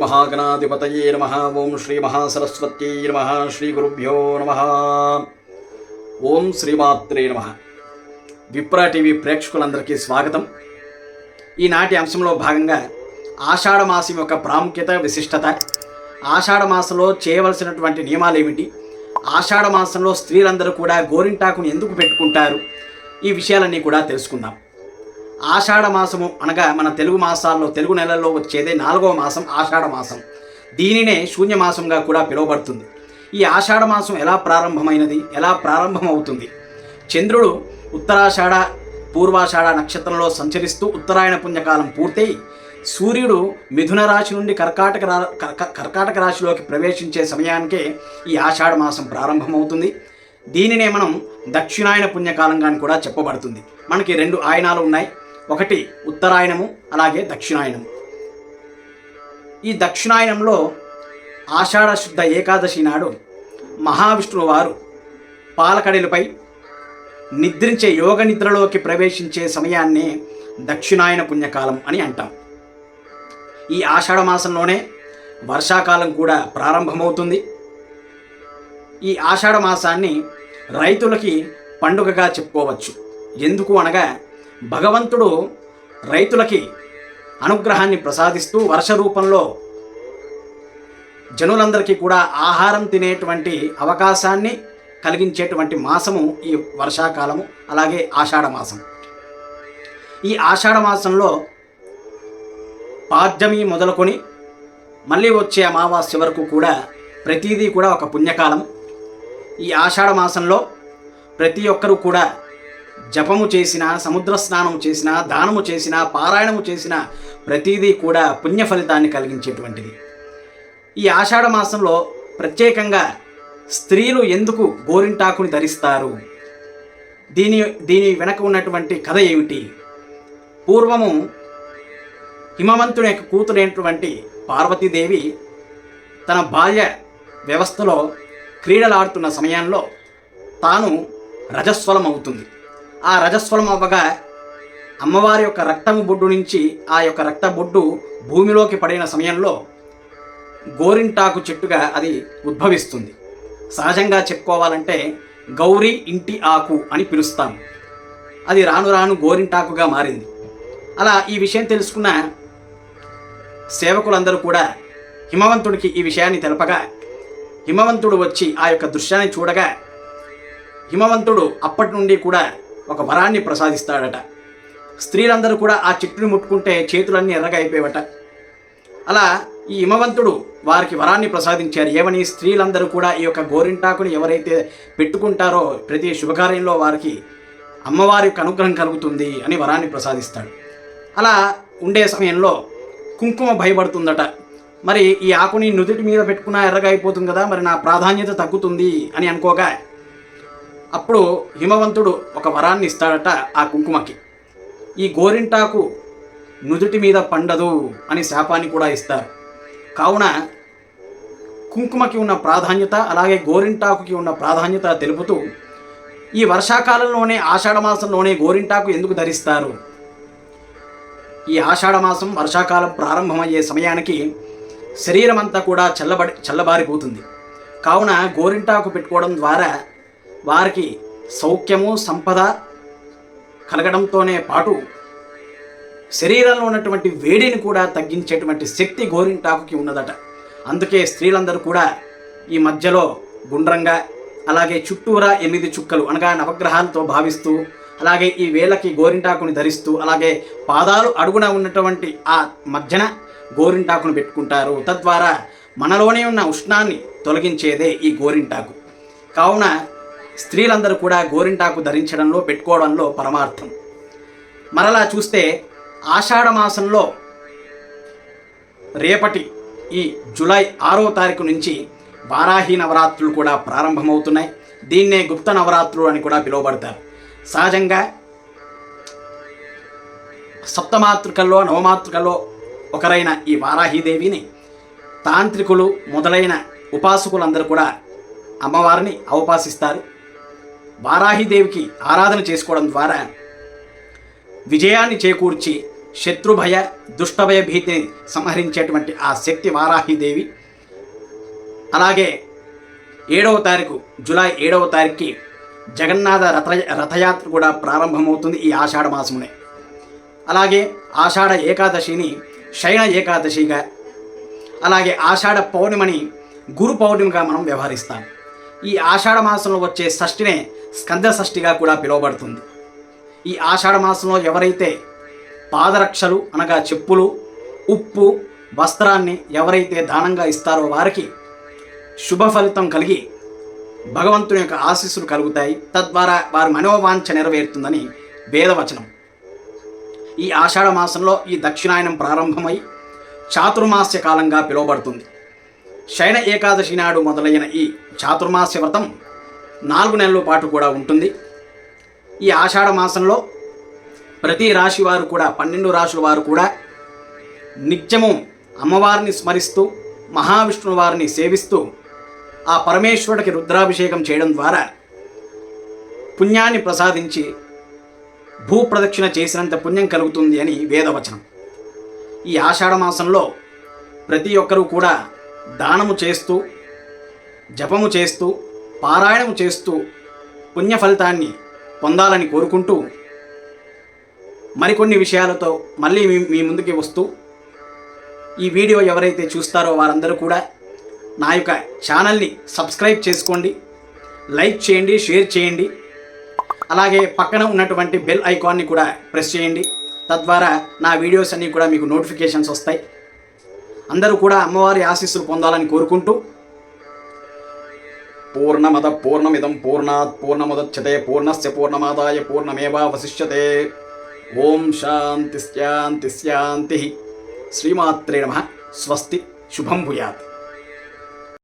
మహాగణాధిపతయే నమ. ఓం శ్రీ మహాసరస్వత్యై నమ. శ్రీ గురుభ్యో నమ. ఓం శ్రీమాత్రే నమ. విప్రా టీవీ ప్రేక్షకులందరికీ స్వాగతం. ఈనాటి అంశంలో భాగంగా ఆషాఢ మాసం యొక్క ప్రాముఖ్యత విశిష్టత ఆషాఢ మాసంలో చేయవలసినటువంటి నియమాలు ఏమిటి ఆషాఢ మాసంలో స్త్రీలందరూ కూడా గోరింటాకును ఎందుకు పెట్టుకుంటారు? ఈ విషయాలన్నీ కూడా తెలుసుకుందాం. ఆషాఢ మాసము అనగా మన తెలుగు మాసాల్లో తెలుగు నెలల్లో వచ్చేదే నాలుగవ మాసం ఆషాఢ మాసం. దీనినే శూన్య మాసంగా కూడా పిలువబడుతుంది. ఈ ఆషాఢ మాసం ఎలా ప్రారంభమైనది ఎలా ప్రారంభమవుతుంది? చంద్రుడు ఉత్తరాషాఢ పూర్వాషాఢ నక్షత్రంలో సంచరిస్తూ ఉత్తరాయణ పుణ్యకాలం పూర్తయి సూర్యుడు మిథున రాశి నుండి కర్కాటక రా కర్కాటక రాశిలోకి ప్రవేశించే సమయానికే ఈ ఆషాఢ మాసం ప్రారంభమవుతుంది. దీనినే మనం దక్షిణాయన పుణ్యకాలంగా అని కూడా చెప్పబడుతుంది. మనకి రెండు ఆయనాలు ఉన్నాయి. ఒకటి ఉత్తరాయణము అలాగే దక్షిణాయనము. ఈ దక్షిణాయనంలో ఆషాఢ శుద్ధ ఏకాదశి నాడు మహావిష్ణువు వారు పాలకడలపై నిద్రించే యోగ నిద్రలోకి ప్రవేశించే సమయాన్నే దక్షిణాయన పుణ్యకాలం అని అంటాం. ఈ ఆషాఢ మాసంలోనే వర్షాకాలం కూడా ప్రారంభమవుతుంది. ఈ ఆషాఢ మాసాన్ని రైతులకి పండుగగా చెప్పుకోవచ్చు. ఎందుకు అనగా భగవంతుడు రైతులకి అనుగ్రహాన్ని ప్రసాదిస్తూ వర్ష రూపంలో జనులందరికీ కూడా ఆహారం తినేటువంటి అవకాశాన్ని కలిగించేటువంటి మాసము ఈ వర్షాకాలము అలాగే ఆషాఢ మాసం. ఈ ఆషాఢ మాసంలో పాడ్యమి మొదలుకొని మళ్ళీ వచ్చే అమావాస్య వరకు కూడా ప్రతిదీ కూడా ఒక పుణ్యకాలం ఈ ఆషాఢ మాసంలో ప్రతి ఒక్కరూ కూడా జపము చేసిన సముద్ర స్నానము చేసిన దానము చేసిన పారాయణము చేసిన ప్రతిదీ కూడా పుణ్య ఫలితాన్ని కలిగించేటువంటిది. ఈ ఆషాఢ మాసంలో ప్రత్యేకంగా స్త్రీలు ఎందుకు గోరింటాకుని ధరిస్తారు? దీని దీని వెనక ఉన్నటువంటి కథ ఏమిటి? పూర్వము హిమవంతుని యొక్క కూతురైనటువంటి పార్వతీదేవి తన బాల్య వ్యవస్థలో క్రీడలాడుతున్న సమయంలో తాను రజస్వలం అవుతుంది ఆ రజస్వలం అవ్వగా అమ్మవారి యొక్క రక్తము బొడ్డు నుంచి ఆ యొక్క రక్త బొడ్డు భూమిలోకి పడిన సమయంలో గోరింటాకు చెట్టుగా అది ఉద్భవిస్తుంది. సహజంగా చెప్పుకోవాలంటే గౌరీ ఇంటి ఆకు అని పిలుస్తాం. అది రాను రాను గోరింటాకుగా మారింది. అలా ఈ విషయం తెలుసుకున్న సేవకులందరూ కూడా హిమవంతుడికి ఈ విషయాన్ని తెలపగా హిమవంతుడు వచ్చి ఆ యొక్క దృశ్యాన్ని చూడగా హిమవంతుడు అప్పటి నుండి కూడా ఒక వరాన్ని ప్రసాదిస్తాడట. స్త్రీలందరూ కూడా ఆ చెట్టుని ముట్టుకుంటే చేతులన్నీ ఎర్రగా అయిపోయేవట అలా ఈ హిమవంతుడు వారికి వరాన్ని ప్రసాదించారు. ఏమని స్త్రీలందరూ కూడా ఈ యొక్క గోరింటాకుని ఎవరైతే పెట్టుకుంటారో ప్రతి శుభకార్యంలో వారికి అమ్మవారి యొక్క అనుగ్రహం కలుగుతుంది అని వరాన్ని ప్రసాదిస్తాడు. అలా ఉండే సమయంలో కుంకుమ భయపడుతుందట. మరి ఈ ఆకుని నుదుటి మీద పెట్టుకున్నా ఎర్రగా అయిపోతుంది కదా మరి నా ప్రాధాన్యత తగ్గుతుంది అని అనుకోగా అప్పుడు హిమవంతుడు ఒక వరాన్ని ఇస్తాడట ఆ కుంకుమకి. ఈ గోరింటాకు నుదుటి మీద పండదు అని శాపాన్ని కూడా ఇస్తారు. కావున కుంకుమకి ఉన్న ప్రాధాన్యత అలాగే గోరింటాకుకి ఉన్న ప్రాధాన్యత తెలుపుతూ ఈ వర్షాకాలంలోనే ఆషాఢమాసంలోనే గోరింటాకు ఎందుకు ధరిస్తారు? ఈ ఆషాఢమాసం వర్షాకాలం ప్రారంభమయ్యే సమయానికి శరీరం అంతా కూడా చల్లబడి చల్లబారిపోతుంది. కావున గోరింటాకు పెట్టుకోవడం ద్వారా వారికి సౌఖ్యము సంపద కలగడంతోనే పాటు శరీరంలో ఉన్నటువంటి వేడిని కూడా తగ్గించేటువంటి శక్తి గోరింటాకుకి ఉన్నదట. అందుకే స్త్రీలందరూ కూడా ఈ మధ్యలో గుండ్రంగా అలాగే చుట్టూరా ఎనిమిది చుక్కలు అనగా నవగ్రహాలతో భావిస్తూ అలాగే ఈ వేలకి గోరింటాకుని ధరిస్తూ అలాగే పాదాలు అడుగున ఉన్నటువంటి ఆ మధ్యన గోరింటాకును పెట్టుకుంటారు. తద్వారా మనలోనే ఉన్న ఉష్ణాన్ని తొలగించేదే ఈ గోరింటాకు. కావున స్త్రీలందరూ కూడా గోరింటాకు ధరించడంలో పెట్టుకోవడంలో పరమార్థం. మరలా చూస్తే ఆషాఢ మాసంలో రేపటి ఈ జూలై ఆరో తారీఖు నుంచి వారాహి నవరాత్రులు కూడా ప్రారంభమవుతున్నాయి. దీన్నే గుప్త నవరాత్రులు అని కూడా పిలువబడతారు. సహజంగా సప్తమాతృకల్లో నవమాతృకల్లో ఒకరైన ఈ వారాహీదేవిని తాంత్రికులు మొదలైన ఉపాసకులందరూ కూడా అమ్మవారిని అవపాసిస్తారు. వారాహిదేవికి ఆరాధన చేసుకోవడం ద్వారా విజయాన్ని చేకూర్చి శత్రుభయ దుష్టభయ భీతిని సంహరించేటువంటి ఆ శక్తి వారాహిదేవి. అలాగే ఏడవ తారీఖు జూలై ఏడవ తారీఖుకి జగన్నాథ రథ రథయాత్ర కూడా ప్రారంభమవుతుంది ఈ ఆషాఢ మాసమునే. అలాగే ఆషాఢ ఏకాదశిని శయన ఏకాదశిగా అలాగే ఆషాఢ పౌర్ణిమని గురు పౌర్ణిమగా మనం వ్యవహరిస్తాం. ఈ ఆషాఢ మాసంలో వచ్చే షష్ఠినే స్కంద షష్ఠిగా కూడా పిలువబడుతుంది. ఈ ఆషాఢ మాసంలో ఎవరైతే పాదరక్షలు అనగా చెప్పులు ఉప్పు వస్త్రాన్ని ఎవరైతే దానంగా ఇస్తారో వారికి శుభ ఫలితం కలిగి భగవంతుని యొక్క ఆశీస్సులు కలుగుతాయి. తద్వారా వారి మనోవాంఛ నెరవేరుతుందని వేదవచనం. ఈ ఆషాఢ మాసంలో ఈ దక్షిణాయనం ప్రారంభమై చాతుర్మాస్య కాలంగా పిలువబడుతుంది. శయన ఏకాదశి నాడు మొదలైన ఈ చాతుర్మాస్య వ్రతం నాలుగు నెలల పాటు కూడా ఉంటుంది. ఈ ఆషాఢ మాసంలో ప్రతి రాశి వారు కూడా పన్నెండు రాశుల వారు కూడా నిత్యము అమ్మవారిని స్మరిస్తూ మహావిష్ణువు వారిని సేవిస్తూ ఆ పరమేశ్వరుడికి రుద్రాభిషేకం చేయడం ద్వారా పుణ్యాన్ని ప్రసాదించి భూప్రదక్షిణ చేసినంత పుణ్యం కలుగుతుంది అని వేదవచనం. ఈ ఆషాఢ మాసంలో ప్రతి ఒక్కరూ కూడా దానము చేస్తూ జపము చేస్తూ పారాయణం చేస్తూ పుణ్య ఫలితాన్ని పొందాలని కోరుకుంటూ మరికొన్ని విషయాలతో మళ్ళీ మీ మీ ముందుకి వస్తూ ఈ వీడియో ఎవరైతే చూస్తారో వారందరూ కూడా నా యొక్క ఛానల్ని సబ్స్క్రైబ్ చేసుకోండి లైక్ చేయండి షేర్ చేయండి. అలాగే పక్కన ఉన్నటువంటి బెల్ ఐకాన్ని కూడా ప్రెస్ చేయండి. తద్వారా నా వీడియోస్ అన్నీ కూడా మీకు నోటిఫికేషన్స్ వస్తాయి. అందరూ కూడా అమ్మవారి ఆశీస్సులు పొందాలని కోరుకుంటూ పూర్ణమద పూర్ణమిదం పూర్ణాత్ పూర్ణముదచ్చతే పూర్ణస్ పూర్ణమాదాయ పూర్ణమేవావశిష్యతే ఓం శాంతి శాంతి శాంతి శ్రీమాత్రే నమ స్వస్తి శుభం భూయాత్